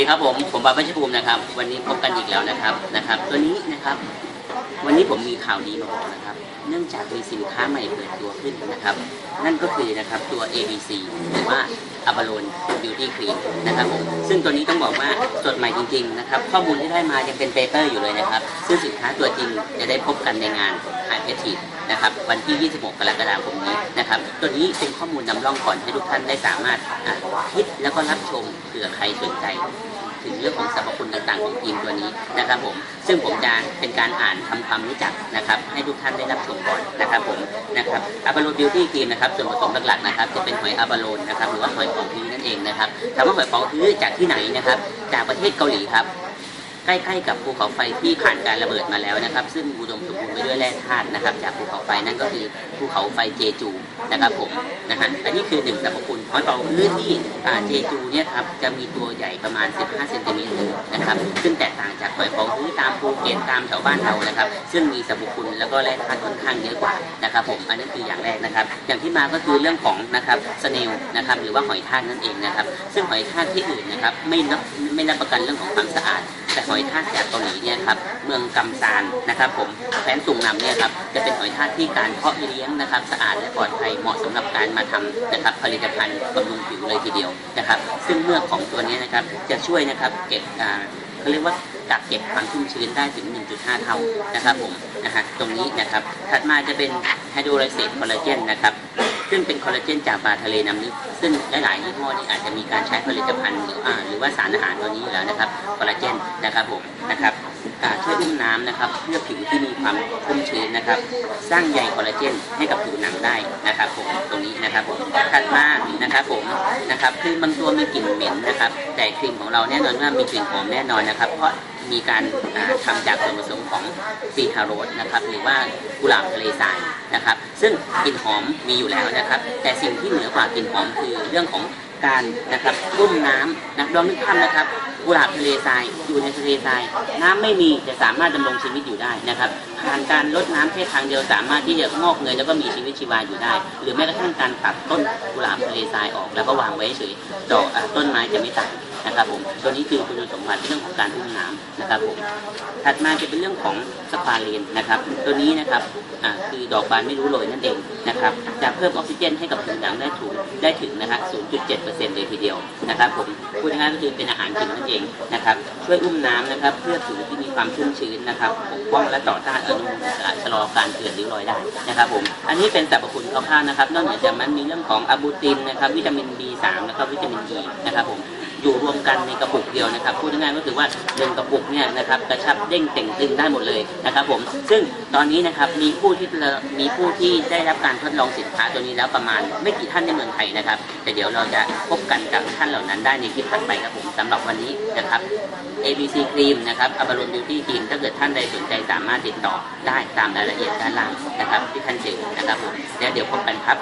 วัสดีครับผมผมบาบัชภูมินะครับ วันนี้พบกันอีกแล้วนะครับนะครับ ตัวนี้นะครับ วันนี้ผมมีข่าวดีมาบอกนะครับ เนื่องจากมีสินค้าใหม่เปิดตัวขึ้นนะครับ นั่นก็คือนะครับตัว ABC หรือว่า a b a l o n Beauty Cream นะครับผมซึ่งตัวนี้ต้องบอกว่าสดใหม่จริงๆนะครับ ข้อมูลที่ได้มายังเป็นเปเปอร์อยู่เลยนะครับ ซึ่งสินค้าตัวจริงจะได้พบกันในงาน High e t i นะครับวันที่ 26 กรกฎาคมนี้นะครับ ตัวนี้เป็นข้อมูลนำร่องก่อนให้ทุกท่านได้สามารถคิดแล้วก็รับชมเผื่อใครสนใจ ถึงเรื่องของสรรพคุณต่างๆของครีมตัวนี้นะครับผมซึ่งผมจะเป็นการอ่านทำความรู้จักนะครับ ให้ทุกท่านได้รับชมก่อนนะครับผมนะครับอาบาโลบิวตี้ครีมนะครับส่วนผสมหลักๆนะครับจะเป็นหอยอาบาโลนนะครับหรือว่าหอยของพื้นนั่นเองนะครับถามว่าหอยของพื้นจากที่ไหนนะครับ จากประเทศเกาหลีครับใกล้ๆกับภูเขาไฟที่ผ่านการระเบิดมาแล้วนะครับ ซึ่งอุดมสมบูรณ์ไปด้วยแร่ธาตุนะครับ จากภูเขาไฟนั่นก็คือ ภูเขาไฟเจจูนะครับผมนะฮะอันนี้คือหนึ่งสรรพคุณหอยเป๋าพื้นที่เจจูเนี่ยครับจะมีตัวใหญ่ประมาณ 15เซนติเมตรนะครับซึ่งแตกต่างจากหอยเป๋าพื้นตามภูเก็ตตามแถวบ้านเรานะครับ ซึ่งมีสรรพคุณแล้วก็แร่ธาตุค่อนข้างเยอะกว่านะครับผมอันนี้คืออย่างแรกนะครับ อย่างที่มาก็คือเรื่องของนะครับสเนลนะครับหรือว่าหอยทากนั่นเองนะครับ ซึ่งหอยทากที่อื่นนะครับไม่รับไม่รับประกันเรื่องของความสะอาดแต่หอยทากจากเกาหลีเนี่ยครับเมืองกัมซานนะครับผมแคว้นสุงนำเนี่ยครับจะเป็นหอยทากที่การเพาะเลี้ยงนะครับสะอาดและปลอดภัยเหมาะสำหรับการมาทำนะครับผลิตภัณฑ์บำรุงผิวเลยทีเดียวนะครับ ซึ่งเมือกของตัวนี้นะครับจะช่วยนะครับเก็บเขาเรียกว่ากักเก็บความชุ่มชื้นได้ถึง 1.5 เท่านะครับผมนะฮะตรงนี้นะครับถัดมาจะเป็นไฮโดรไลเซตคอลลาเจนนะครับซึ่งเป็นคอลลาเจนจากปลาทะเลน้ำลึกซึ่งหลายๆยี่ห้อนี่อาจจะมีการใช้ผลิตภัณฑ์หรือว่าสารอาหารตัวนี้อยู่แล้วนะครับคอลลาเจนนะครับผมนะครับ ช่วยอุ้มน้ำนะครับ เพื่อผิวที่มีความชุ่มชื้นนะครับ สร้างใยคอลลาเจนให้กับผิวหนังได้นะครับผมตรงนี้นะครับผมถัดมานะครับผมนะครับคือบางตัวมีกลิ่นเหม็นนะครับ แต่ครีมของเราแน่นอนว่ามีกลิ่นหอมแน่นอนนะครับ เพราะมีการอ่าทำจากส่วนผสมของซีทาโรสนะครับหรือว่ากุหลาบทะเลทรายนะครับ ซึ่งกลิ่นหอมมีอยู่แล้วนะครับ แต่สิ่งที่เหนือกว่ากลิ่นหอมคือเรื่องของ การนะครับรุ่มน้ำนะลองนึกภาพนะครับกุหลาบทะเลทรายอยู่ในทะเลทราย น้ำไม่มีแต่สามารถดำรงชีวิตอยู่ได้นะครับผ่านการลดน้ำแค่ทางเดียวสามารถที่จะงอกเงยแล้วก็มีชีวิตชีวาอยู่ได้ หรือแม้กระทั่งการตัดต้นกุหลาบทะเลทรายออก แล้วก็วางไว้เฉยดอกอะต้นไม้จะไม่ตาย นะครับผมตัวนี้คือคุณสมบัติเรื่องของการอุ้มน้ำนะครับผมถัดมาจะเป็นเรื่องของสปาเลนนะครับ ตัวนี้นะครับอ่าคือดอกบานไม่รู้โรยนั่นเองนะครับจะเพิ่มออกซิเจนให้กับผิวหนังได้ถูกได้ถึงนะฮะ0.7%เลยทีเดียวนะครับผมพูดง่ายก็คือเป็นอาหารกินนั่นเองนะครับช่วยอุ้มน้ำนะครับ เพื่อผิวที่มีความชุ่มชื้นนะครับปกป้องและต่อต้านอนุมูลอิสระชะลอการเกิดริ้วรอยได้นะครับผมอันนี้เป็นสรรพคุณคร่าวๆนะครับ นอกจากนั้นมีเรื่องของอะบูตินนะครับวิตามิน B3 นะครับวิตามิน E นะครับผม อยู่รวมกันในกระปุกเดียวนะครับพูดง่ายๆก็คือว่าหนึ่งกระปุกเนี่ยนะครับกระชับเด้งเต่งตึงได้หมดเลยนะครับผมซึ่งตอนนี้นะครับมีผู้ที่มีผู้ที่ได้รับการทดลองสินค้าตัวนี้แล้วประมาณไม่กี่ท่านในเมืองไทยนะครับ แต่เดี๋ยวเราจะพบกันกับท่านเหล่านั้นได้ในคลิปถัดไปครับผมสำหรับวันนี้นะครับ ABC ครีมนะครับอับรอนบิวตี้ครีมถ้าเกิดท่านใดสนใจสามารถติดต่อได้ตามรายละเอียดด้านล่างนะครับที่ท่านเจอนะครับผมแล้วเดี๋ยวพบกันครับ